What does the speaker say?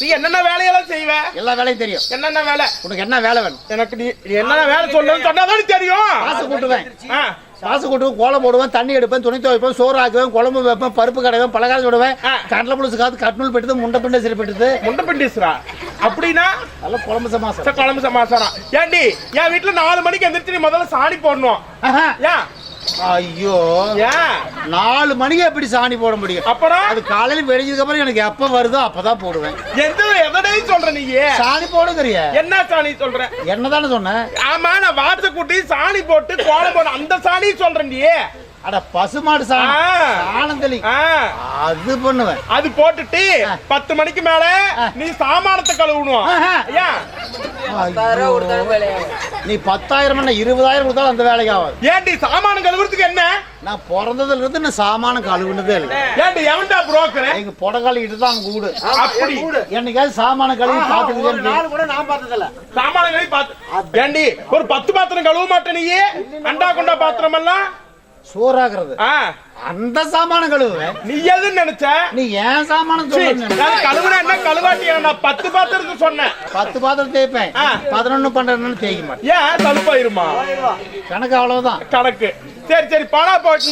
நீ என்னென்ன வேலையெல்லாம் செய்வ? எல்லா வேலையும் தெரியும். என்னென்ன வேலை? உனக்கு என்ன வேலை வேணும்? எனக்கு நீ என்னென்ன வேலை சொல்லணும்னு சொன்னாதான் தெரியும். காசு கூட்டுவேன். காசு கூட்டுவேன் கோலம் போடுவேன் தண்ணி எடுப்பேன் துணி துவைப்பேன் சோறு ஆக்குவேன் குழம்பு வைப்பேன் பருப்பு கடைவேன் பலகாரம் சுடுவேன். கடலை புழுசு காத்து கட்னூல் பெட்டுது முண்டை பிண்டை சிறு பெட்டுது. முண்டை பிண்டிஸ்ரா அப்படின்னா? நல்ல குழம்பு சமாசம். சரி, குழம்பு சமாசாரம் ஏண்டி என் வீட்டுல நாலு மணிக்கு எந்திரிச்சு நீ முதல்ல சாணி போடணும். ஏன் ஐயோ. நாலு மணிக்கு எப்படி சாணி போட முடியும்? அப்புறம் அது காலையில வெடிஞ்சதுக்கு அப்புறம் எனக்கு எப்ப வருதோ அப்பதான் போடுவேன். எந்த எதனையும் சொல்ற நீ சாணி போடுங்கிறிய. என்ன சாணி சொல்ற? என்னதானே சொன்னேன் ஆமா நான் வாட்ச கூட்டி சாணி போட்டு கோலம் போட அந்த சாணி சொல்றேன் நீ அட பசுமாடு சாணம். ஆ. சாணம் தெளி ஆ, அது பண்ணுவேன். அது போட்டுட்டு. பத்து மணிக்கு மேல. நீ சாமானத்தை கழுவணும். நீ பத்தாயிரம் என்ன இருபதாயிரம் கொடுத்தாலும் அந்த வேலைக்கு ஆகாது. ஏன்டி சாமானம் கழுவுறதுக்கு என்ன? நான் பிறந்ததுல இருந்து நான் சாமானம் கழுவுனதே இல்லை. ஏன்டி எவன்டா புரோக்கர் எங்க புடகாலிக்கிட்டு தான் அங்க கூடு அப்படி. என்னைக்காவது சாமானம் கழுவி பார்த்துக்கிட்டே கூட நான் பார்த்ததில்ல. சாமானம் கழுவி பாத்து ஏண்டி ஒரு பத்து பாத்திரம் கழுவ மாட்டே நீ? அண்டா கொண்டா பாத்திரம் எல்லாம் சோறாக்குறது ஆ, அந்த சாமானம் கழுவுவேன். நீ எதுன்னு நினைச்ச? நீ ஏன் சாமானம் கழுவுனா என்ன கழுவாட்டி? நான் பத்து பாத்திரத்துக்கு சொன்னேன். பத்து பாத்திரம் தேய்ப்பேன். பதினொன்னு பன்னெண்டு தேய்க்க மாட்டேன். ஏன்? தழுப்பாயிருமா? கணக்கு அவ்வளவுதான். கணக்கு. சரி சரி பணம் போட்டு